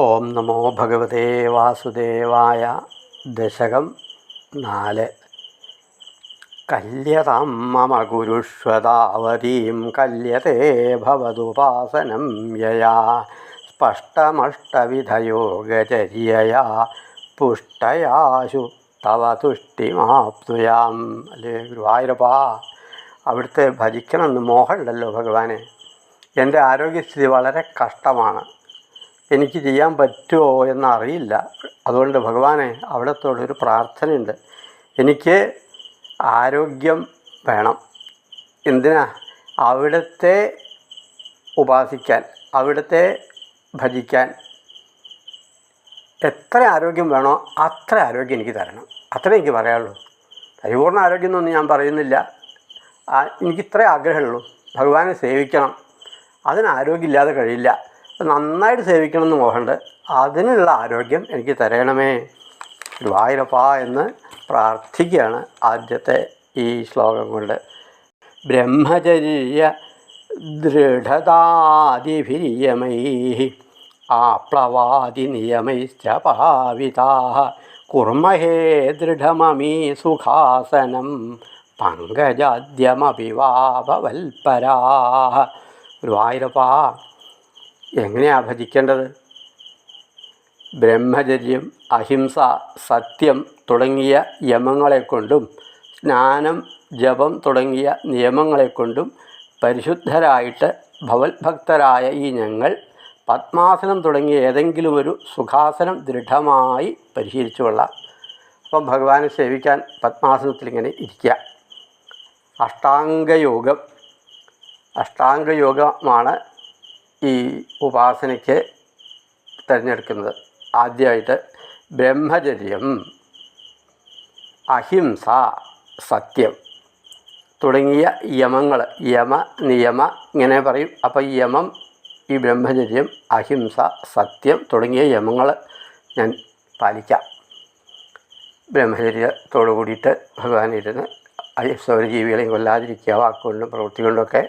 ഓം നമോ ഭഗവതേ വാസുദേവായ ദശകം നാല്. കല്യതാം മമ ഗുരുഷ്വതാവതീം കല്യത്തെ ഭവതുപാസനം യയാ. സ്പഷ്ടമഷ്ടവിധയോഗചര്യയാ. പുഷ്ടയാശു തവ തുഷ്ടിമാപ്നുയാം. അല്ലേ ഗുരുവായൂരപ്പാ അവിടുത്തെ ഭജിക്കണമെന്ന് മോഹമുണ്ടല്ലോ ഭഗവാനെ. എന്റെ ആരോഗ്യസ്ഥിതി വളരെ കഷ്ടമാണ്. എനിക്ക് ചെയ്യാൻ പറ്റുമോ എന്നറിയില്ല. അതുകൊണ്ട് ഭഗവാനെ അവിടത്തോടൊരു പ്രാർത്ഥനയുണ്ട്. എനിക്ക് ആരോഗ്യം വേണം. എന്തിനാ? അവിടുത്തെ ഉപാസിക്കാൻ അവിടുത്തെ ഭജിക്കാൻ എത്ര ആരോഗ്യം വേണോ അത്ര ആരോഗ്യം എനിക്ക് തരണം. അത്രേ എനിക്ക് പറയാനുള്ളൂ. പരിപൂർണ ആരോഗ്യം എന്നൊന്നും ഞാൻ പറയുന്നില്ല. എനിക്കിത്രേ ആഗ്രഹമുള്ളൂ. ഭഗവാനെ സേവിക്കണം. അതിന് ആരോഗ്യമില്ലാതെ കഴിയില്ല. നന്നായിട്ട് സേവിക്കണം എന്ന് മോഹമുണ്ട് അതിനുള്ള ആരോഗ്യം എനിക്ക് തരണമേ. ഗുരുവായൂരപ്പ എന്ന് പ്രാർത്ഥിക്കുകയാണ് ആദ്യത്തെ ഈ ശ്ലോകം കൊണ്ട്. ബ്രഹ്മചര്യ ദൃഢതാതിഭിരിയമൈ ആപ്ലവാതി നിയമൈശ്ച പാവിതാ കുർമഹേ ദൃഢമമീ സുഖാസനം പങ്കജാദ്യമഭിവാപവൽപരാ. ഒരു ഗുരുവായൂരപ്പാ എങ്ങനെയാ ഭജിക്കേണ്ടത്? ബ്രഹ്മചര്യം അഹിംസ സത്യം തുടങ്ങിയ യമങ്ങളെക്കൊണ്ടും സ്നാനം ജപം തുടങ്ങിയ നിയമങ്ങളെക്കൊണ്ടും പരിശുദ്ധരായിട്ട് ഭവത്ഭക്തരായ ഈ ഞങ്ങൾ പത്മാസനം തുടങ്ങിയ ഏതെങ്കിലും ഒരു സുഖാസനം ദൃഢമായി പരിശീലിച്ചു കൊള്ളാം. അപ്പം ഭഗവാനെ സേവിക്കാൻ പത്മാസനത്തിൽ ഇങ്ങനെ ഇരിക്കുക. അഷ്ടാംഗയോഗം. അഷ്ടാംഗയോഗമാണ് ഈ ഉപാസനയ്ക്ക് തിരഞ്ഞെടുക്കുന്നത് ആദ്യമായിട്ട് ബ്രഹ്മചര്യം അഹിംസ സത്യം തുടങ്ങിയ യമങ്ങൾ യമ നിയമ ഇങ്ങനെ പറയും. അപ്പോൾ യമം ഈ ബ്രഹ്മചര്യം അഹിംസ സത്യം തുടങ്ങിയ യമങ്ങൾ ഞാൻ പാലിക്കാം. ബ്രഹ്മചര്യത്തോടു കൂടിയിട്ട് ഭഗവാൻ ഇരുന്ന് അഹിംസ ഒരു ജീവികളെയും കൊല്ലാതിരിക്കുക വാക്കുകൊണ്ടും പ്രവൃത്തി കൊണ്ടൊക്കെ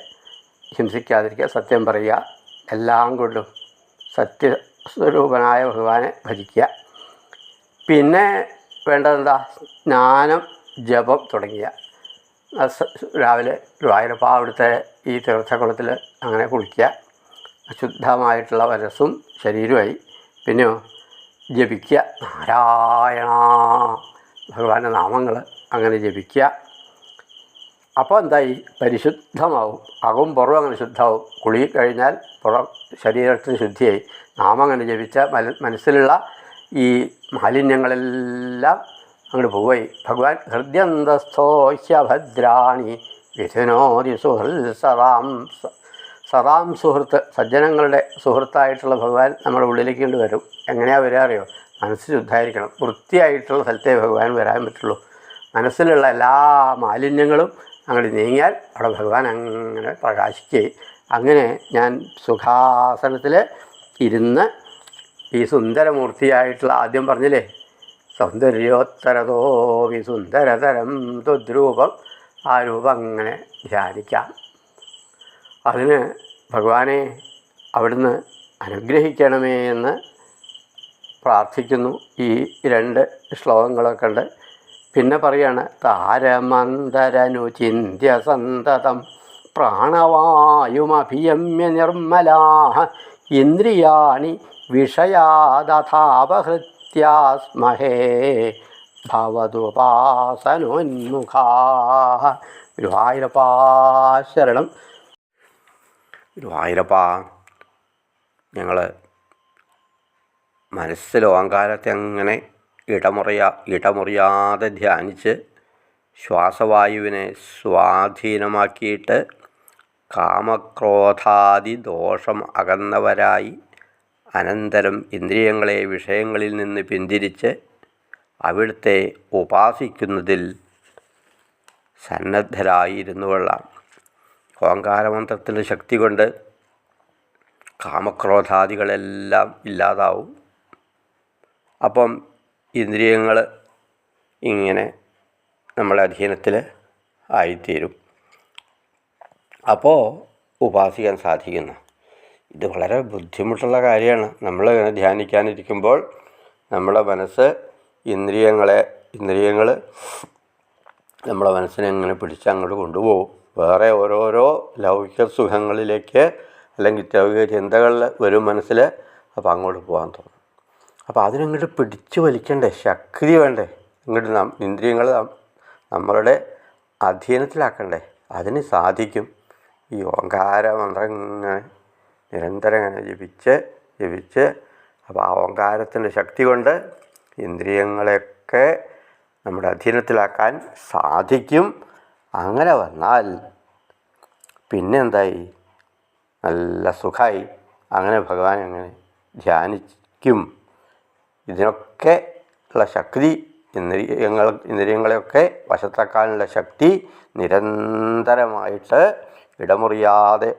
ഹിംസിക്കാതിരിക്കുക സത്യം പറയുക. എല്ലാം കൊണ്ടും സത്യസ്വരൂപനായ ഭഗവാനെ ഭജിക്കുക. പിന്നെ വേണ്ടതെന്താ? സ്നാനം ജപം തുടങ്ങിയ. രാവിലെ ഗുരുവായൂരപ്പ അവിടുത്തെ ഈ തീർത്ഥക്കുളത്തിൽ അങ്ങനെ കുളിക്കുക. ശുദ്ധമായിട്ടുള്ള വരസും ശരീരമായി പിന്നെയോ ജപിക്കുക. നാരായണ ഭഗവാന്റെ നാമങ്ങൾ അങ്ങനെ ജപിക്കുക. അപ്പോൾ എന്തായി? പരിശുദ്ധമാവും. അകവും പുറവും അങ്ങനെ ശുദ്ധമാവും. കുളി കഴിഞ്ഞാൽ പുറം ശരീരത്തിന് ശുദ്ധിയായി. നാമം അങ്ങനെ ജപിച്ച മന മനസ്സിലുള്ള ഈ മാലിന്യങ്ങളെല്ലാം അങ്ങോട്ട് പോയി ഭഗവാൻ ഹൃദ്യന്തസ്ഥോഹ്യഭദ്രാണി വിധുനോതി സുഹൃൽ സദാം സദാം സുഹൃത്ത് സജ്ജനങ്ങളുടെ സുഹൃത്തായിട്ടുള്ള ഭഗവാൻ നമ്മുടെ ഉള്ളിലേക്ക് കൊണ്ട് വരും. എങ്ങനെയാണ് വരിക അറിയോ? മനസ്സ് ശുദ്ധമായിരിക്കണം വൃത്തിയായിട്ടുള്ള സ്ഥലത്തേ ഭഗവാൻ വരാൻ പറ്റുള്ളൂ. മനസ്സിലുള്ള എല്ലാ മാലിന്യങ്ങളും അങ്ങോട്ട് നീങ്ങിയാൽ അവിടെ ഭഗവാൻ അങ്ങനെ പ്രകാശിക്കുകയും അങ്ങനെ ഞാൻ സുഖാസനത്തിൽ ഇരുന്ന് ഈ സുന്ദരമൂർത്തിയായിട്ടുള്ള ആദ്യം പറഞ്ഞില്ലേ? സൗന്ദര്യോത്തരതോ വി സുന്ദരതരം ത്വദ്രൂപം ആ രൂപം അങ്ങനെ ധ്യാനിക്കാം. അതിന് ഭഗവാനെ അവിടുന്ന് അനുഗ്രഹിക്കണമേ എന്ന് പ്രാർത്ഥിക്കുന്നു. ഈ രണ്ട് ശ്ലോകങ്ങളൊക്കെ ഉണ്ട് പിന്നെ പറയാണ് താരമന്തരനു ചിന്യ സന്തതം. പ്രാണവായുമഭിയമ്യ നിർമ്മലാ ഇന്ദ്രിയാണി വിഷയാദഥാപഹൃത്യാസ്മഹേ ഭവതുപാസനോന്മുഖാ ഗുരുവായൂരപ്പാ ശരണം. ഗുരുവായൂരപ്പാ ഞങ്ങൾ മനസ്സിൽ ഓങ്കാരത്തെ അങ്ങനെ ഇടമുറിയാ ഇടമുറിയാതെ ധ്യാനിച്ച് ശ്വാസവായുവിനെ സ്വാധീനമാക്കിയിട്ട് കാമക്രോധാദി ദോഷം അകന്നവരായി അനന്തരം ഇന്ദ്രിയങ്ങളെ വിഷയങ്ങളിൽ നിന്ന് പിന്തിരിച്ച് അവിടുത്തെ ഉപാസിക്കുന്നതിൽ സന്നദ്ധരായിരുന്നു കൊള്ളാം ഓങ്കാരമന്ത്രത്തിന്റെ ശക്തി കൊണ്ട് കാമക്രോധാദികളെല്ലാം ഇല്ലാതാവും. അപ്പം ഇന്ദ്രിയങ്ങൾ ഇങ്ങനെ നമ്മളെ അധീനത്തിൽ ആയിത്തീരും. അപ്പോൾ ഉപാസിക്കാൻ സാധിക്കുന്നു. ഇത് വളരെ ബുദ്ധിമുട്ടുള്ള കാര്യമാണ്. നമ്മൾ ഇങ്ങനെ ധ്യാനിക്കാനിരിക്കുമ്പോൾ നമ്മുടെ മനസ്സ് ഇന്ദ്രിയങ്ങളെ ഇന്ദ്രിയങ്ങൾ നമ്മളെ മനസ്സിനെ ഇങ്ങനെ പിടിച്ച് അങ്ങോട്ട് കൊണ്ടുപോകും. വേറെ ഓരോരോ ലൗകിക സുഖങ്ങളിലേക്ക് അല്ലെങ്കിൽ ലൗകിക ചിന്തകളിൽ വരും മനസ്സിൽ അപ്പോൾ അങ്ങോട്ട് പോകാൻ തോന്നും. അപ്പോൾ അതിനങ്ങോട്ട് പിടിച്ചു വലിക്കണ്ടേ? ശക്തി വേണ്ടേ? ഇങ്ങോട്ട് ഇന്ദ്രിയങ്ങൾ നമ്മളുടെ അധീനത്തിലാക്കണ്ടേ? അതിന് സാധിക്കും. ഈ ഓങ്കാര മന്ത്രം ഇങ്ങനെ നിരന്തരം ഇങ്ങനെ ജപിച്ച് ജപിച്ച്. അപ്പോൾ ആ ഓങ്കാരത്തിന്റെ ശക്തി കൊണ്ട് ഇന്ദ്രിയങ്ങളെയൊക്കെ നമ്മുടെ അധീനത്തിലാക്കാൻ സാധിക്കും. അങ്ങനെ വന്നാൽ പിന്നെന്തായി നല്ല സുഖമായി അങ്ങനെ ഭഗവാൻ അങ്ങനെ ധ്യാനിക്കും. ഇതിനൊക്കെ ഉള്ള ശക്തി ഇന്ദ്രിയങ്ങൾ ഇന്ദ്രിയങ്ങളെയൊക്കെ വശത്താക്കാനുള്ള ശക്തി നിരന്തരമായിട്ട് ഇടമുറിയാതെ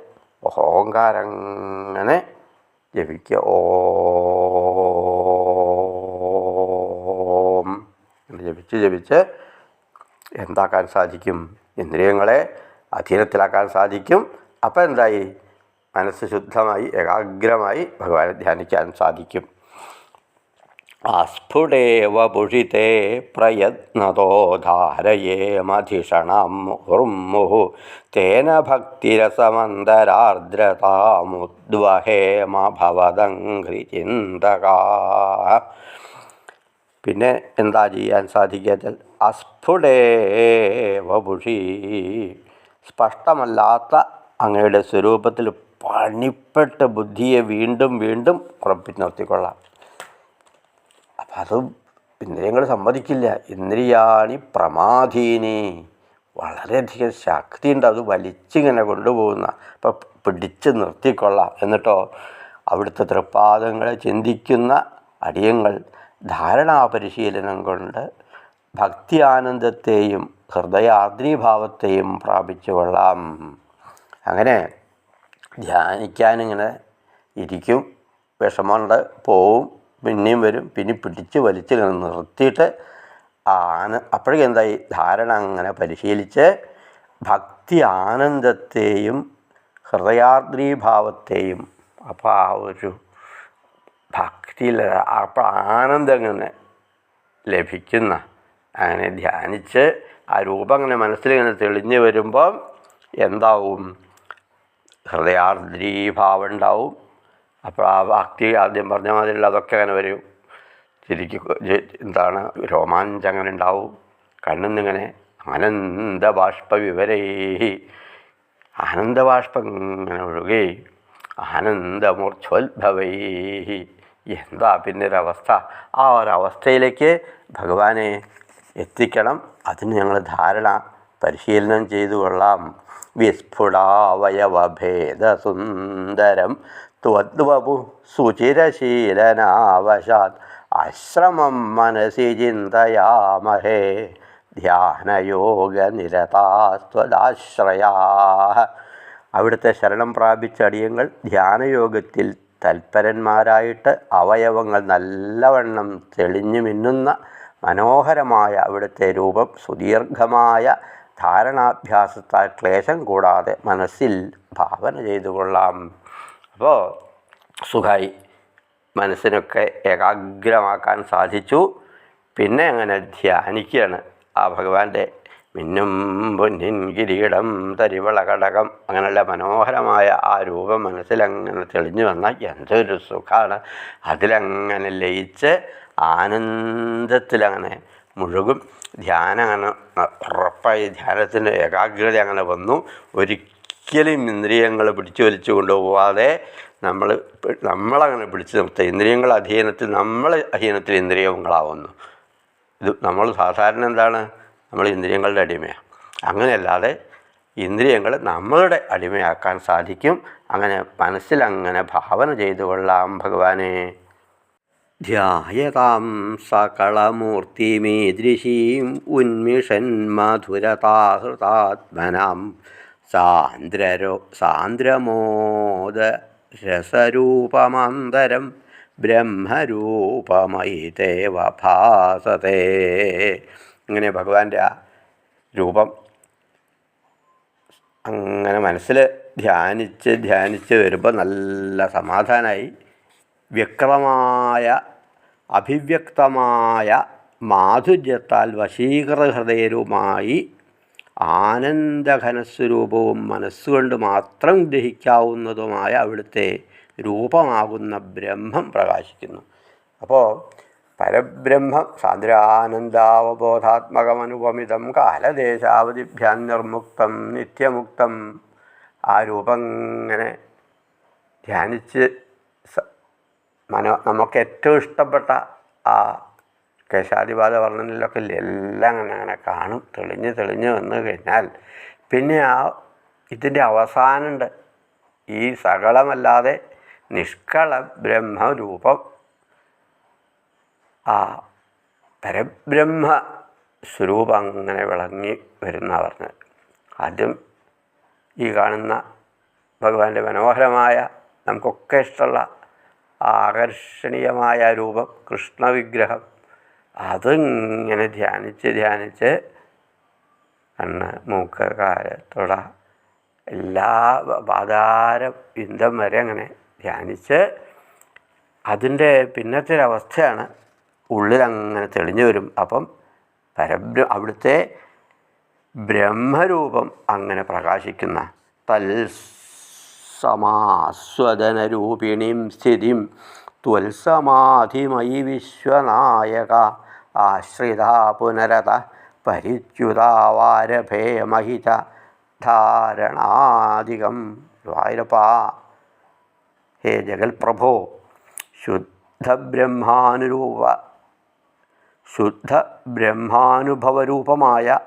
ഓങ്കാരങ്ങനെ ജപിക്കുക ഓം. ജപിച്ച് ജപിച്ച് എന്താക്കാൻ സാധിക്കും? ഇന്ദ്രിയങ്ങളെ അധീനത്തിലാക്കാൻ സാധിക്കും. അപ്പം എന്തായി മനസ്സ് ശുദ്ധമായി ഏകാഗ്രമായി ഭഗവാനെ ധ്യാനിക്കാൻ സാധിക്കും. ആസ്ഫുടേവ പുഷിതേ പ്രയത്നതോ ധാരയേമധിഷണം ഉർമുഹു തേന ഭക്തിരസമന്തരാർദ്രതാമുദ്വഹേമ ഭവതംഘ്രി ചിന്തകാ. പിന്നെ എന്താ ചെയ്യാൻ സാധിക്കാച്ചാൽ അസ്ഫുടേവ പുഷി. സ്പഷ്ടമല്ലാത്ത അങ്ങയുടെ സ്വരൂപത്തിൽ പണിപ്പെട്ട ബുദ്ധിയെ വീണ്ടും വീണ്ടും ഉറപ്പിച്ച് നിർത്തിക്കൊള്ളാം. അത് ഇന്ദ്രിയങ്ങൾ സമ്മതിക്കില്ല. ഇന്ദ്രിയാണി പ്രമാധീനി. വളരെയധികം ശക്തിയുണ്ട്. അത് വലിച്ചിങ്ങനെ കൊണ്ടുപോകുന്ന. അപ്പം പിടിച്ച് നിർത്തിക്കൊള്ളാം. എന്നിട്ടോ അവിടുത്തെ തൃപ്പാദങ്ങളെ ചിന്തിക്കുന്ന അടിയങ്ങൾ ധാരണാപരിശീലനം കൊണ്ട് ഭക്തി ആനന്ദത്തെയും ഹൃദയാദ്രീഭാവത്തെയും പ്രാപിച്ചു കൊള്ളാം. അങ്ങനെ ധ്യാനിക്കാനിങ്ങനെ ഇരിക്കും. വിഷമമുണ്ട് പോവും. പിന്നെയും വരും. പിന്നെ പിടിച്ച് വലിച്ച് നിർത്തിയിട്ട് ആന അപ്പോഴേക്കും എന്തായി? ധാരണ അങ്ങനെ പരിശീലിച്ച് ഭക്തി ആനന്ദത്തെയും ഹൃദയാദ്രീഭാവത്തെയും അപ്പോൾ ആ ഒരു ഭക്തിയിൽ അപ്പോൾ ആനന്ദം അങ്ങനെ ലഭിക്കുന്ന അങ്ങനെ ധ്യാനിച്ച് ആ രൂപം അങ്ങനെ മനസ്സിലിങ്ങനെ തെളിഞ്ഞു വരുമ്പം എന്താവും? ഹൃദയാർദ്രീഭാവം ഉണ്ടാവും. അപ്പോൾ ആ ഭക്തി ആദ്യം പറഞ്ഞ മാതിരിയുള്ള അതൊക്കെ അങ്ങനെ വരും. ശരിക്ക് എന്താണ് രോമാഞ്ചം അങ്ങനെ ഉണ്ടാവും. കണ്ണിന്നിങ്ങനെ ആനന്ദ ബാഷ്പ വിവരേ ആനന്ദബാഷ്പം ഇങ്ങനെ ഒഴുകി ആനന്ദമൂർച്ഛോത്ഭവൈ എന്താ പിന്നെ ഒരവസ്ഥ? ആ ഒരവസ്ഥയിലേക്ക് ഭഗവാനെ എത്തിക്കണം. അതിന് ഞങ്ങൾ ധാരണ പരിശീലനം ചെയ്തു കൊള്ളാം. വിസ്ഫുടാവയവഭേദസുന്ദരം ത്വദ്വപു സുചിരശീലനാവശാത്. അശ്രമം മനസി ചിന്തയാമഹേ. ധ്യാനയോഗനിരതാസ്ത്വദാശ്രയാ. അവിടുത്തെ ശരണം പ്രാപിച്ച അടിയങ്ങൾ ധ്യാനയോഗത്തിൽ തൽപരന്മാരായിട്ട് അവയവങ്ങൾ നല്ലവണ്ണം തെളിഞ്ഞു മിന്നുന്ന മനോഹരമായ അവിടുത്തെ രൂപം സുദീർഘമായ ധാരണാഭ്യാസത്താൽ ക്ലേശം കൂടാതെ മനസ്സിൽ ഭാവന ചെയ്തു കൊള്ളാം. അപ്പോൾ സുഖമായി മനസ്സിനൊക്കെ ഏകാഗ്രമാക്കാൻ സാധിച്ചു. പിന്നെ അങ്ങനെ ധ്യാനിക്കുകയാണ്. ആ ഭഗവാന്റെ മിന്നും പൊന്നിൻ കിരീടം തരിവള കടകം അങ്ങനെയുള്ള മനോഹരമായ ആ രൂപം മനസ്സിലങ്ങനെ തെളിഞ്ഞു വന്നാൽ എന്തൊരു സുഖമാണ് അതിലങ്ങനെ ലയിച്ച് ആനന്ദത്തിലങ്ങനെ മുഴുകും. ധ്യാനം അങ്ങനെ ഉറപ്പായി ധ്യാനത്തിന്റെ ഏകാഗ്രത അങ്ങനെ വന്നു. ഒരിക്കലും ഇന്ദ്രിയങ്ങൾ പിടിച്ചു വലിച്ചു കൊണ്ടുപോകാതെ നമ്മൾ നമ്മളങ്ങനെ പിടിച്ചു നിർത്തുക. ഇന്ദ്രിയങ്ങൾ അധീനത്തിൽ നമ്മൾ അധീനത്തിൽ ഇന്ദ്രിയങ്ങളാവുന്നു. ഇത് നമ്മൾ സാധാരണ എന്താണ്? നമ്മൾ ഇന്ദ്രിയങ്ങളുടെ അടിമയാണ് അങ്ങനെയല്ലാതെ ഇന്ദ്രിയങ്ങൾ നമ്മളുടെ അടിമയാക്കാൻ സാധിക്കും. അങ്ങനെ മനസ്സിലങ്ങനെ ഭാവന ചെയ്തു കൊള്ളാം ഭഗവാനെ. ധ്യായതാം സകളമൂർത്തിമീദൃശീം ഉന്മിഷൻ മധുരതാഹൃതാത്മനാം സാന്ദ്രരോ സാന്ദ്രമോദ രസരൂപമന്തരം ബ്രഹ്മരൂപമയി ദേവഭാസതേ ഇങ്ങനെ ഭഗവാന്റെ ആ രൂപം അങ്ങനെ മനസ്സിൽ ധ്യാനിച്ച് ധ്യാനിച്ച് വരുമ്പോൾ നല്ല സമാധാനമായി വ്യക്തമായ അഭിവ്യക്തമായ മാധുര്യത്താൽ വശീകൃത ഹൃദയരുമായി ആനന്ദഘനസ്വരൂപവും മനസ്സുകൊണ്ട് മാത്രം ഗ്രഹിക്കാവുന്നതുമായ അവിടുത്തെ രൂപമാകുന്ന ബ്രഹ്മം പ്രകാശിക്കുന്നു. അപ്പോൾ പരബ്രഹ്മം സാന്ദ്രാനന്ദാവബോധാത്മകമനുപമിതം കാലദേശാവധിഭ്യാൻ നിർമുക്തം നിത്യമുക്തം ആ രൂപം ഇങ്ങനെ ധ്യാനിച്ച് മനോ നമുക്ക് ഏറ്റവും ഇഷ്ടപ്പെട്ട ആ കേശാദിപാത വർണനിലൊക്കെ ഇല്ലേ, എല്ലാം അങ്ങനെ അങ്ങനെ കാണും തെളിഞ്ഞ് തെളിഞ്ഞ് വന്നു കഴിഞ്ഞാൽ പിന്നെ ആ ഇതിന്റെ അവസാനമുണ്ട്. ഈ സകളമല്ലാതെ നിഷ്കള ബ്രഹ്മരൂപം. ആ പരബ്രഹ്മ സ്വരൂപം അങ്ങനെ വിളങ്ങി വരുന്ന പറഞ്ഞത് ആദ്യം ഈ കാണുന്ന ഭഗവാന്റെ മനോഹരമായ നമുക്കൊക്കെ ഇഷ്ടമുള്ള ആകർഷണീയമായ രൂപം കൃഷ്ണവിഗ്രഹം. അതിങ്ങനെ ധ്യാനിച്ച് ധ്യാനിച്ച് കണ്ണ് മൂക്ക് കാൽ തുട എല്ലാ പാതാര ബിന്ദം വരെ അങ്ങനെ ധ്യാനിച്ച് അതിന്റെ പിന്നത്തെ ഒരവസ്ഥയാണ് ഉള്ളിലങ്ങനെ തെളിഞ്ഞു വരും. അപ്പം പരബ്ര അവിടുത്തെ ബ്രഹ്മരൂപം അങ്ങനെ പ്രകാശിക്കുന്ന തൽ സമാസ്വദനരൂപിണീം സ്ഥിതിം ത്വൽസമാധിമയി വിശ്വനായക. ആശ്രിത പുനരത പരിച്യുതാവാരഭേ മഹിത ധാരണാധികം. വായുരപ്പാ. ഹേ ജഗൽപ്രഭോ ശുദ്ധബ്രഹ്മാനുരൂപ ശുദ്ധ ബ്രഹ്മാനുഭവരൂപമായ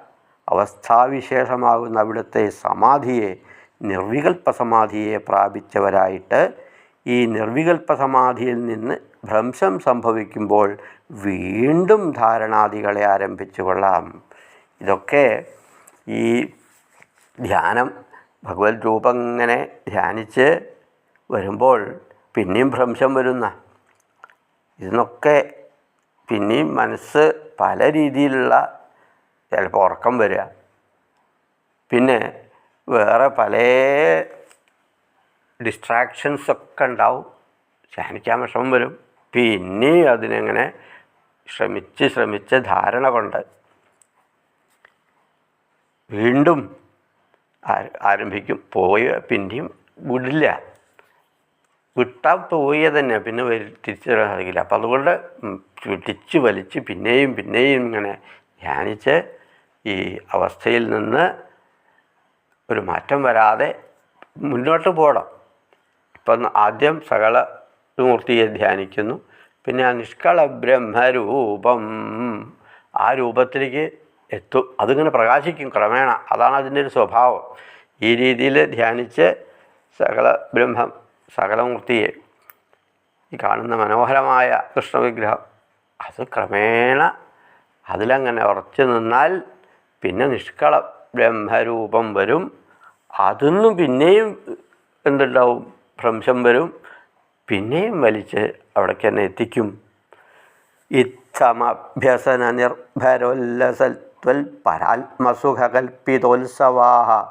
അവസ്ഥാവിശേഷമാകുന്ന അവിടുത്തെ സമാധിയെ നിർവികൽപ്പ സമാധിയെ പ്രാപിച്ചവരായിട്ട് ഈ നിർവികൽപ്പ സമാധിയിൽ നിന്ന് ഭ്രംശം സംഭവിക്കുമ്പോൾ വീണ്ടും ധാരണാദികളെ ആരംഭിച്ചു കൊള്ളാം. ഇതൊക്കെ ഈ ധ്യാനം ഭഗവത് രൂപം ഇങ്ങനെ ധ്യാനിച്ച് വരുമ്പോൾ പിന്നെയും ഭ്രംശം വരുന്ന ഇതിനൊക്കെ പിന്നെയും മനസ്സ് പല രീതിയിലുള്ള ചിലപ്പോൾ ഉറക്കം വരിക. പിന്നെ വേറെ പല ഡിസ്ട്രാക്ഷൻസ് ഒക്കെ ഉണ്ടാവും. ധ്യാനിക്കാൻ വിഷമം വരും. പിന്നെയും അതിനെങ്ങനെ ശ്രമിച്ച് ശ്രമിച്ച് ധാരണ കൊണ്ട് വീണ്ടും ആരംഭിക്കും. പോയ പിന്നെയും വിടില്ല. വിട്ടാൽ പോയ തന്നെ. പിന്നെ തിരിച്ചു വരാൻ സാധിക്കില്ല. അപ്പം അതുകൊണ്ട് പിടിച്ച് വലിച്ച് പിന്നെയും പിന്നെയും ഇങ്ങനെ ധ്യാനിച്ച് ഈ അവസ്ഥയിൽ നിന്ന് ഒരു മാറ്റം വരാതെ മുന്നോട്ട് പോകണം. ഇപ്പം ആദ്യം സകല മൂർത്തിയെ ധ്യാനിക്കുന്നു. പിന്നെ ആ നിഷ്കള ബ്രഹ്മരൂപം ആ രൂപത്തിലേക്ക് എത്തും. അതിങ്ങനെ പ്രകാശിക്കും ക്രമേണ. അതാണ് അതിന്റെ ഒരു സ്വഭാവം. ഈ രീതിയിൽ ധ്യാനിച്ച് സകല ബ്രഹ്മം സകലമൂർത്തിയെ ഈ കാണുന്ന മനോഹരമായ കൃഷ്ണവിഗ്രഹം അത് ക്രമേണ അതിലങ്ങനെ ഉറച്ചു നിന്നാൽ പിന്നെ നിഷ്കള ബ്രഹ്മരൂപം വരും. അതൊന്നും പിന്നെയും എന്തുണ്ടാവും? ഭ്രംശം വരും. പിന്നെയും വലിച്ച് അവിടേക്ക് തന്നെ എത്തിക്കും. ഇത്തമഭ്യസന നിർഭരോല്ലസത്വൽ പരാത്മസുഖകൽപ്പിതോത്സവാഹ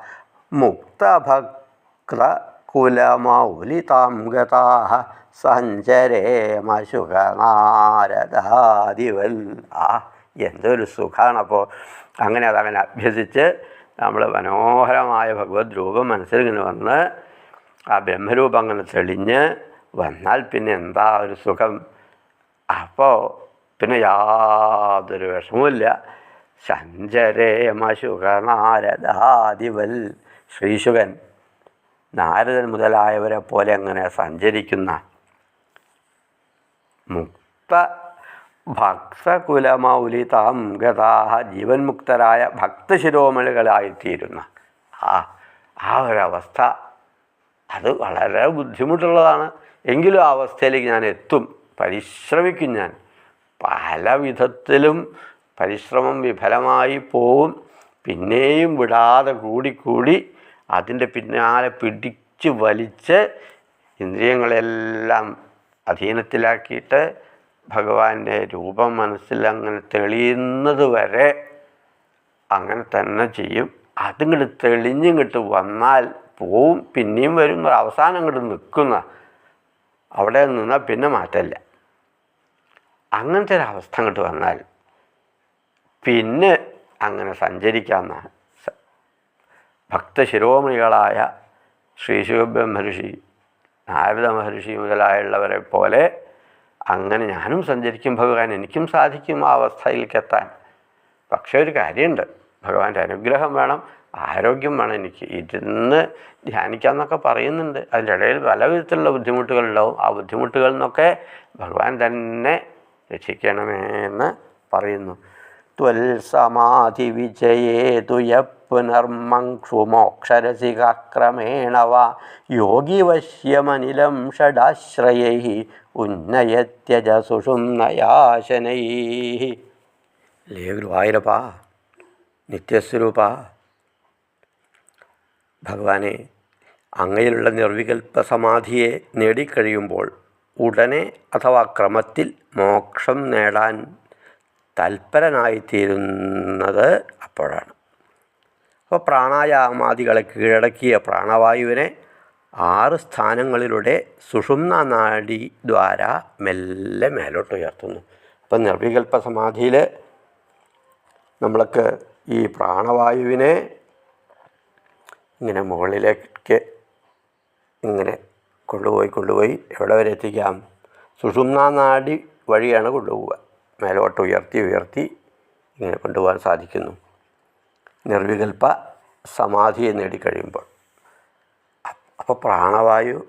മുക്തഭക്ത കുലമൗലിതാം ഗതാഹ സഞ്ചരേമശുഖനാരദാദിവൽ. ആ എന്തൊരു സുഖമാണ് അപ്പോൾ അങ്ങനെ അതങ്ങനെ അഭ്യസിച്ച് നമ്മൾ മനോഹരമായ ഭഗവത് രൂപം മനസ്സിലിങ്ങനെ വന്ന് ആ ബ്രഹ്മരൂപം അങ്ങനെ തെളിഞ്ഞ് വന്നാൽ പിന്നെ എന്താ ഒരു സുഖം. അപ്പോൾ പിന്നെ യാതൊരു വിഷമവുമില്ല. സഞ്ചരേമശുഖനാരദാദിവൽ ശ്രീശുഖൻ. നാരദൻ മുതലായവരെ പോലെ അങ്ങനെ സഞ്ചരിക്കുന്ന? മുക്ത ഭക്തകുലമൗലിതാം ഗതാഹ ജീവൻ മുക്തരായ ഭക്തശിരോമണികളായിത്തീരുന്ന. ആ ആ ഒരവസ്ഥ അത് വളരെ ബുദ്ധിമുട്ടുള്ളതാണ്. എങ്കിലും ആ അവസ്ഥയിലേക്ക് ഞാൻ എത്തും. പരിശ്രമിക്കും ഞാൻ. പല വിധത്തിലും പരിശ്രമം വിഫലമായി പോവും. പിന്നെയും വിടാതെ കൂടിക്കൂടി അതിന്റെ പിന്നാലെ പിടിച്ച് വലിച്ച് ഇന്ദ്രിയങ്ങളെല്ലാം അധീനത്തിലാക്കിയിട്ട് ഭഗവാന്റെ രൂപം മനസ്സിൽ അങ്ങനെ തെളിയുന്നത് വരെ അങ്ങനെ തന്നെ ചെയ്യും. അതിങ്ങോട്ട് തെളിഞ്ഞിങ്ങോട്ട് വന്നാൽ പോവും പിന്നെയും വരും അവസാനം അങ്ങോട്ട് നിൽക്കുന്ന അവിടെ നിന്നാൽ പിന്നെ മാറ്റമില്ല. അങ്ങനത്തെ ഒരു അവസ്ഥ അങ്ങോട്ട് വന്നാൽ പിന്നെ അങ്ങനെ സഞ്ചരിക്കാമെന്ന ഭക്തശിരോമണികളായ ശ്രീ ശിവബ്രഹ്മർഷി നാരദ മഹർഷി മുതലായുള്ളവരെ പോലെ അങ്ങനെ ഞാനും സഞ്ചരിക്കും ഭഗവാൻ എനിക്കും സാധിക്കും ആ അവസ്ഥയിലേക്ക് എത്താൻ. പക്ഷേ ഒരു കാര്യമുണ്ട് ഭഗവാന്റെ അനുഗ്രഹം വേണം ആരോഗ്യം വേണം എനിക്ക്. ഇരുന്ന് ധ്യാനിക്കാമെന്നൊക്കെ പറയുന്നുണ്ട്. അതിന്റെ ഇടയിൽ പല വിധത്തിലുള്ള ബുദ്ധിമുട്ടുകളുണ്ടാവും. ആ ബുദ്ധിമുട്ടുകളിൽ നിന്നൊക്കെ ഭഗവാൻ തന്നെ രക്ഷിക്കണമേ എന്ന് പറയുന്നു. ത്വൽസമാധി വിജയേതു യ പുനർമങ്ക്ഷുമോക്ഷരസികാക്രമേണ വാ. യോഗിവശ്യമനിലം ഷഡാശ്രയൈ ഉന്നയത്യജ സുഷുംനയാശനൈ ലേ ഗുരുവായൂരപ്പാ. നിത്യസ്വരൂപ. ഭഗവാനെ അങ്ങയിലുള്ള നിർവികൽപ്പ സമാധിയെ നേടിക്കഴിയുമ്പോൾ ഉടനെ അഥവാ ക്രമത്തിൽ മോക്ഷം നേടാൻ തൽപരനായിത്തീരുന്നത് അപ്പോഴാണ്. അപ്പോൾ പ്രാണായാമാദികളെ കീഴടക്കിയ പ്രാണവായുവിനെ ആറ് സ്ഥാനങ്ങളിലൂടെ സുഷുമ്ന നാഡി ദ്വാര മെല്ലെ മേലോട്ട് ഉയർത്തുന്നു. അപ്പം നിർവികൽപ്പ സമാധിയിൽ നമ്മൾക്ക് ഈ പ്രാണവായുവിനെ ഇങ്ങനെ മുകളിലേക്ക് ഇങ്ങനെ കൊണ്ടുപോയി കൊണ്ടുപോയി എവിടെ വരെ എത്തിക്കാം? സുഷുമ്നാ നാഡി വഴിയാണ് കൊണ്ടുപോവുക. മേലോട്ട് ഉയർത്തി ഉയർത്തി ഇങ്ങനെ കൊണ്ടുപോകാൻ സാധിക്കുന്നു. നിർവികൽപ്പ സമാധിയെ നേടിക്കഴിയുമ്പോൾ അപ്പോൾ പ്രാണവായു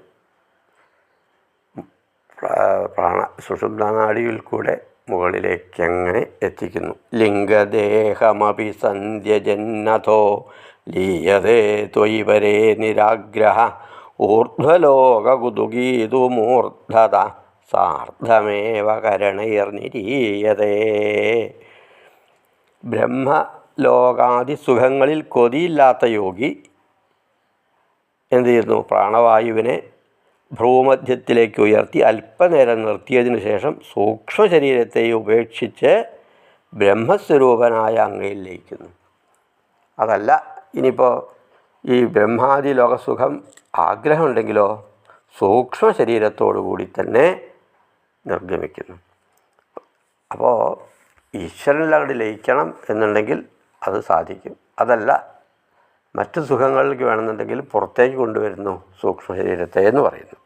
പ്രാ- പ്രാണ സുഷുമ്നാടിയിൽ കൂടെ മുകളിലേക്ക് അങ്ങനെ എത്തിക്കുന്നു? ലിംഗദേഹമപി സന്ധ്യജന്നഥോ ലീയതേ ത്വയി വരേ നിരാഗ്രഹ. ഊർധ്വലോകകുതുകീതു മൂർധത സാർദ്ധമേവ കരണൈർനിരീയതേ ബ്രഹ്മലോകാദി സുഖങ്ങളിൽ കൊതിയില്ലാത്ത യോഗി എന്തു ചെയ്യുന്നു പ്രാണവായുവിനെ ഭ്രൂമധ്യത്തിലേക്ക് ഉയർത്തി അല്പനേരം നിർത്തിയതിനു ശേഷം സൂക്ഷ്മശരീരത്തെ ഉപേക്ഷിച്ച് ബ്രഹ്മസ്വരൂപനായ അങ്ങയിൽ ലയിക്കുന്നു അതല്ല ഇനിയിപ്പോൾ ഈ ബ്രഹ്മാദി ലോകസുഖം ആഗ്രഹമുണ്ടെങ്കിലോ സൂക്ഷ്മ ശരീരത്തോടു കൂടി തന്നെ നിർഗമിക്കുന്നു. അപ്പോൾ ഈശ്വരനിൽ അങ്ങോട്ട് ലയിക്കണം എന്നുണ്ടെങ്കിൽ അത് സാധിക്കും. അതല്ല മറ്റ് സുഖങ്ങളിലേക്ക് വേണമെന്നുണ്ടെങ്കിൽ പുറത്തേക്ക് കൊണ്ടുവരുന്നു സൂക്ഷ്മ ശരീരത്തെ എന്ന് പറയുന്നു.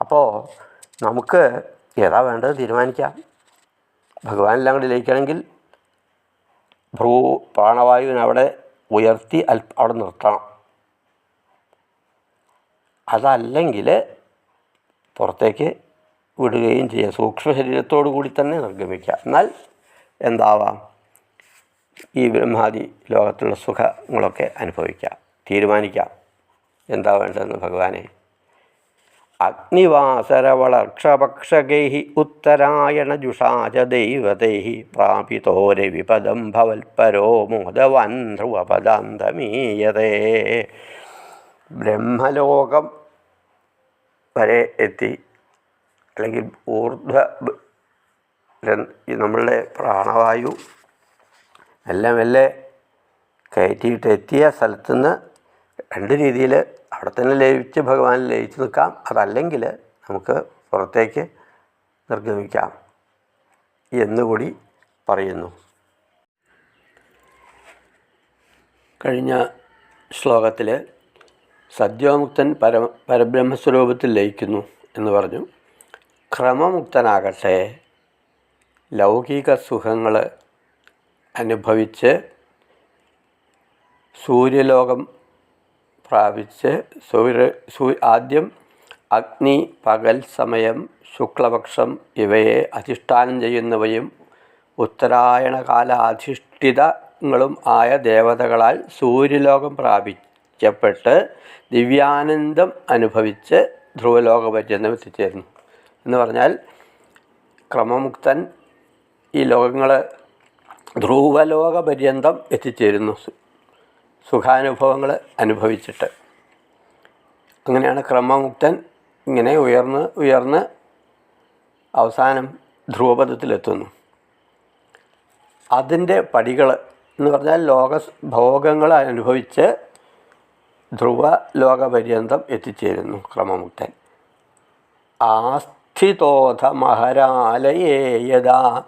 അപ്പോൾ നമുക്ക് ഏതാ വേണ്ടത് തീരുമാനിക്കാം. ഭഗവാനെല്ലാം കൂടി ലയിക്കണമെങ്കിൽ ഭ്രൂ പ്രാണവായുവിനെ അവിടെ ഉയർത്തി അൽ അവിടെ നിർത്തണം. അതല്ലെങ്കിൽ പുറത്തേക്ക് വിടുകയും ചെയ്യാം. സൂക്ഷ്മ ശരീരത്തോടു കൂടി തന്നെ നിർഗമിക്കുക. എന്നാൽ എന്താവാം? ഈ ബ്രഹ്മാദി ലോകത്തുള്ള സുഖങ്ങളൊക്കെ അനുഭവിക്കാം തീരുമാനിക്കാം. എന്താ വേണ്ടതെന്ന് ഭഗവാനെ അഗ്നിവാസരവളർക്ഷപക്ഷകൈ ഉത്തരായണ ജുഷാച ദൈവതൈ ഭവൽപരോ മോദവന്ധ്രുവപദാന്തമീയതേ ബ്രഹ്മലോകം വരെ എത്തി. അല്ലെങ്കിൽ ഊർധ്വ നമ്മളുടെ പ്രാണവായു എല്ലാം മെല്ലെ കയറ്റിയിട്ട് എത്തിയ സ്ഥലത്തുനിന്ന് രണ്ട് രീതിയിൽ അവിടെ തന്നെ ലയിച്ച് ഭഗവാനിൽ ലയിച്ച് നിൽക്കാം. അതല്ലെങ്കിൽ നമുക്ക് പുറത്തേക്ക് നിർഗമിക്കാം എന്നുകൂടി പറയുന്നു. കഴിഞ്ഞ ശ്ലോകത്തിൽ സദ്യോമുക്തൻ പര പരബ്രഹ്മസ്വരൂപത്തിൽ ലയിക്കുന്നു എന്ന് പറഞ്ഞു. ക്രമമുക്തനാകട്ടെ ലൗകിക സുഖങ്ങൾ അനുഭവിച്ച് സൂര്യലോകം പ്രാപിച്ച് സൂര്യ സൂ ആദ്യം അഗ്നി പകൽ സമയം ശുക്ലപക്ഷം ഇവയെ അധിഷ്ഠാനം ചെയ്യുന്നവയും ഉത്തരായണകാല അധിഷ്ഠിതങ്ങളും ആയ ദേവതകളാൽ സൂര്യലോകം പ്രാപിക്കപ്പെട്ട് ദിവ്യാനന്ദം അനുഭവിച്ച് ധ്രുവലോകപര്യന്തം എത്തിച്ചേരുന്നു. എന്ന് പറഞ്ഞാൽ ക്രമമുക്തൻ ഈ ലോകങ്ങൾ ധ്രുവലോകപര്യന്തം എത്തിച്ചേരുന്നു. സുഖാനുഭവങ്ങൾ അനുഭവിച്ചിട്ട്. അങ്ങനെയാണ് ക്രമമുക്തൻ ഇങ്ങനെ ഉയർന്ന് ഉയർന്ന് അവസാനം ധ്രുവപദത്തിലെത്തുന്നു. അതിന്റെ പടികൾ എന്ന് പറഞ്ഞാൽ ലോക ഭോഗങ്ങൾ അനുഭവിച്ച് ധ്രുവ ലോകപര്യന്തം എത്തിച്ചേരുന്നു ക്രമമുക്തൻ. ആസ്ഥിതോധ മഹരാലയേ യഥാ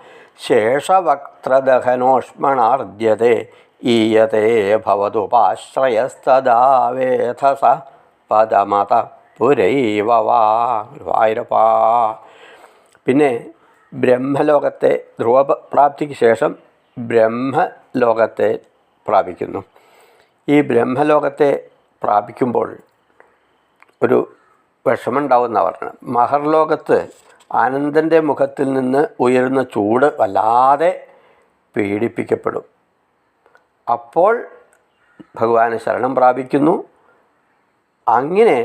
ശേഷവക്ത്രദഹനോഷ്മണാർദ്യത്തെ ഈയത്തെ ഭവതുപാശ്രയസ്തദാ വേധസ പദമത പുരൈവ വാ പിന്നെ ബ്രഹ്മലോകത്തെ ധ്രുവപ്രാപ്തിക്ക് ശേഷം ബ്രഹ്മലോകത്തെ പ്രാപിക്കുന്നു. ഈ ബ്രഹ്മലോകത്തെ പ്രാപിക്കുമ്പോൾ ഒരു വിഷമുണ്ടാവുന്ന പറഞ്ഞത് മഹർലോകത്ത് ആനന്ദന്റെ മുഖത്തിൽ നിന്ന് ഉയരുന്ന ചൂട് വല്ലാതെ പീഡിപ്പിക്കപ്പെടും. അപ്പോൾ ഭഗവാന് ശരണം പ്രാപിക്കുന്നു. അങ്ങനെ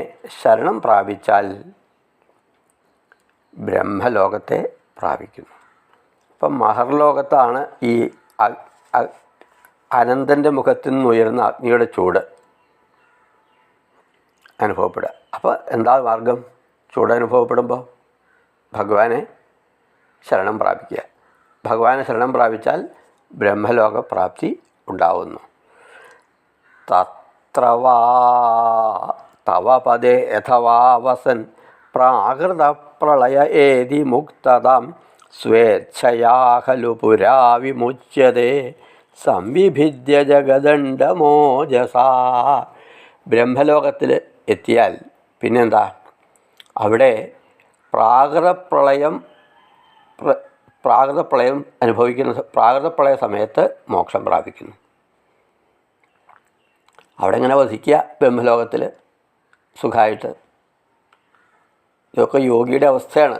ശരണം പ്രാപിച്ചാൽ ബ്രഹ്മലോകത്തെ പ്രാപിക്കുന്നു. അപ്പം മഹർലോകത്താണ് ഈ അനന്തന്റെ മുഖത്തു നിന്ന് ഉയരുന്ന അഗ്നിയുടെ ചൂട് അനുഭവപ്പെടുക. അപ്പോൾ എന്താ മാർഗം? ചൂട് അനുഭവപ്പെടുമ്പോൾ ഭഗവാനെ ശരണം പ്രാപിക്കുക. ഭഗവാനെ ശരണം പ്രാപിച്ചാൽ ബ്രഹ്മലോക പ്രാപ്തി ഉണ്ടാവുന്നു. തത്രവാ തവ പദേ യഥവാ വസൻ പ്രാകൃത പ്രളയ ഏതി മുക്തതാം സ്വേച്ഛയാ ഖലു പുരാ വിമുച്യതേ സംവിഭിദ്യ ജഗദണ്ഡമോജസാ. ബ്രഹ്മലോകത്തിൽ എത്തിയാൽ പിന്നെന്താ? അവിടെ പ്രാകൃതപ്രളയം പ്ര- പ്രാകൃതപ്രളയം അനുഭവിക്കുന്ന പ്രാകൃതപ്രളയ സമയത്ത് മോക്ഷം പ്രാപിക്കുന്നു. അവിടെ ഇങ്ങനെ വസിക്കുക? ബ്രഹ്മലോകത്തിൽ സുഖമായിട്ട് ഇതൊക്കെ യോഗിയുടെ അവസ്ഥയാണ്.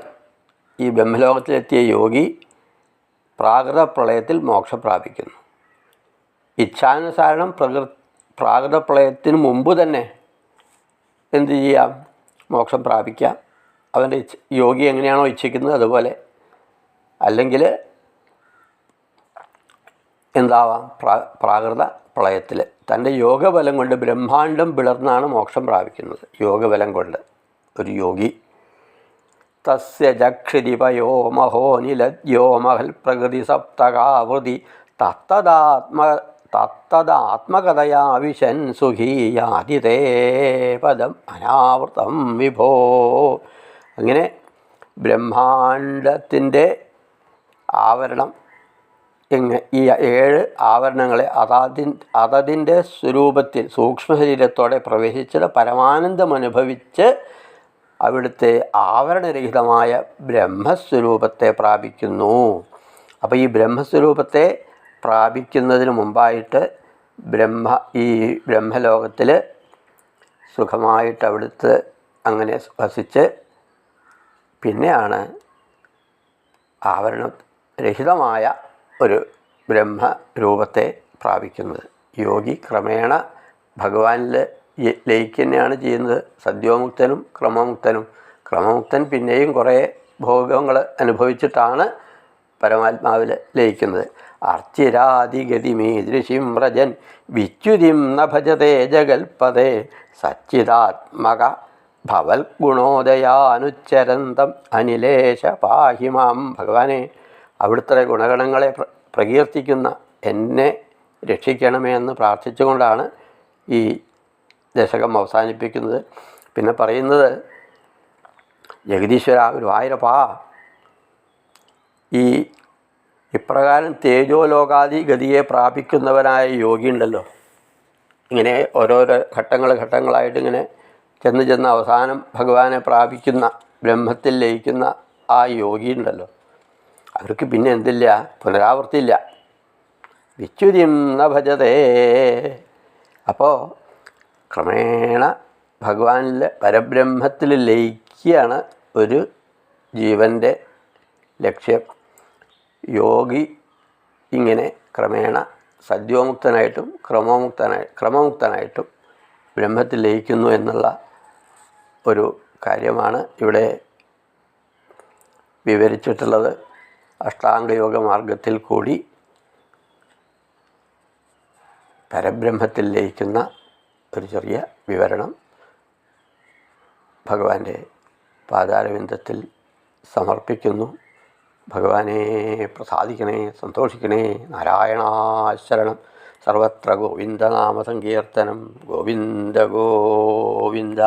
ഈ ബ്രഹ്മലോകത്തിലെത്തിയ യോഗി പ്രാകൃത പ്രളയത്തിൽ മോക്ഷം പ്രാപിക്കുന്നു. ഇച്ഛാനുസാരണം പ്രകൃ പ്രാകൃത പ്രളയത്തിന് മുമ്പ് തന്നെ എന്തു ചെയ്യാം? മോക്ഷം പ്രാപിക്കാം. അവന്റെ യോഗി എങ്ങനെയാണോ ഇച്ഛിക്കുന്നത് അതുപോലെ അല്ലെങ്കിൽ എന്താവാം? പ്രാ പ്രാകൃത പ്രളയത്തിൽ. തന്റെ യോഗബലം കൊണ്ട് ബ്രഹ്മാണ്ടം പിളർന്നാണ് മോക്ഷം പ്രാപിക്കുന്നത്. യോഗബലം കൊണ്ട് ഒരു യോഗി. തസ്യ ജക്ഷിരിപയോ മഹോ നിലദ്യോ മഹൽ പ്രകൃതി സപ്തകാവൃതി. തത്തദാത്മ തത്തദാത്മകഥയാ വിശൻ സുഖീയാതിതേ പദം അനാവൃതം വിഭോ. അങ്ങനെ ബ്രഹ്മാണ്ടത്തിന്റെ ആവരണം. ഇങ്ങ ഈ ഏഴ് ആവരണങ്ങളെ അതാതി അതതിന്റെ സ്വരൂപത്തിൽ സൂക്ഷ്മശരീരത്തോടെ പ്രവേശിച്ചത് പരമാനന്ദം അനുഭവിച്ച് അവിടുത്തെ ആവരണരഹിതമായ ബ്രഹ്മസ്വരൂപത്തെ പ്രാപിക്കുന്നു. അപ്പോൾ ഈ ബ്രഹ്മസ്വരൂപത്തെ പ്രാപിക്കുന്നതിന് മുമ്പായിട്ട് ബ്രഹ്മ ഈ ബ്രഹ്മലോകത്തിൽ സുഖമായിട്ട് അവിടുത്തെ അങ്ങനെ വസിച്ച് പിന്നെയാണ് ആവരണരഹിതമായ ഒരു ബ്രഹ്മരൂപത്തെ പ്രാപിക്കുന്നത്. യോഗി ക്രമേണ ഭഗവാനിൽ ലയിക്കുക തന്നെയാണ് ചെയ്യുന്നത്. സദ്യോമുക്തനും ക്രമമുക്തനും. ക്രമമുക്തൻ പിന്നെയും കുറേ ഭോഗങ്ങൾ അനുഭവിച്ചിട്ടാണ് പരമാത്മാവിൽ ലയിക്കുന്നത്. അർച്ചിരാതിഗതിമീദൃശിം വ്രജൻ വിച്യുതിം ന ഭജതേ ജഗൽപദേ സച്ചിദാത്മക ഭവൽ ഗുണോദയാനുച്ചരന്തം അനിലേശ പാഹിമാം. ഭഗവാനെ അവിടുത്തെ ഗുണഗണങ്ങളെ പ്ര- പ്രകീർത്തിക്കുന്ന എന്നെ രക്ഷിക്കണമേ എന്ന് പ്രാർത്ഥിച്ചുകൊണ്ടാണ് ഈ ദശകം അവസാനിപ്പിക്കുന്നത്. പിന്നെ പറയുന്നത് ജഗദീശ്വര ഗുരുവായൂരപ്പാ ഈ ഇപ്രകാരം തേജോലോകാദി ഗതിയെ പ്രാപിക്കുന്നവനായ യോഗി ഉണ്ടല്ലോ ഇങ്ങനെ ഓരോരോ ഘട്ടങ്ങൾ ഘട്ടങ്ങളായിട്ട് ഇങ്ങനെ ചെന്ന് ചെന്ന് അവസാനം ഭഗവാനെ പ്രാപിക്കുന്ന ബ്രഹ്മത്തിൽ ലയിക്കുന്ന ആ യോഗി ഉണ്ടല്ലോ. അവർക്ക് പിന്നെ എന്തില്ല? പുനരാവൃത്തിയില്ല വിച്യുതിം ന ഭജതേ. അപ്പോൾ ക്രമേണ ഭഗവാനിൽ പരബ്രഹ്മത്തിൽ ലയിക്കുകയാണ് ഒരു ജീവന്റെ ലക്ഷ്യം. യോഗി ഇങ്ങനെ ക്രമേണ സദ്യോമുക്തനായിട്ടും ക്രമോമുക്തനായി ക്രമമുക്തനായിട്ടും ബ്രഹ്മത്തിൽ ലയിക്കുന്നു എന്നുള്ള ഒരു കാര്യമാണ് ഇവിടെ വിവരിച്ചിട്ടുള്ളത്. അഷ്ടാംഗയോഗ മാർഗത്തിൽ കൂടി പരബ്രഹ്മത്തിൽ ലയിക്കുന്ന ഒരു ചെറിയ വിവരണം ഭഗവാന്റെ പാതാരവിന്ദത്തിൽ സമർപ്പിക്കുന്നു. ഭഗവാനെ പ്രസാദിക്കണേ സന്തോഷിക്കണേ നാരായണാശരണം. സർവത്ര ഗോവിന്ദനാമസങ്കീർത്തനം. ഗോവിന്ദ ഗോവിന്ദ.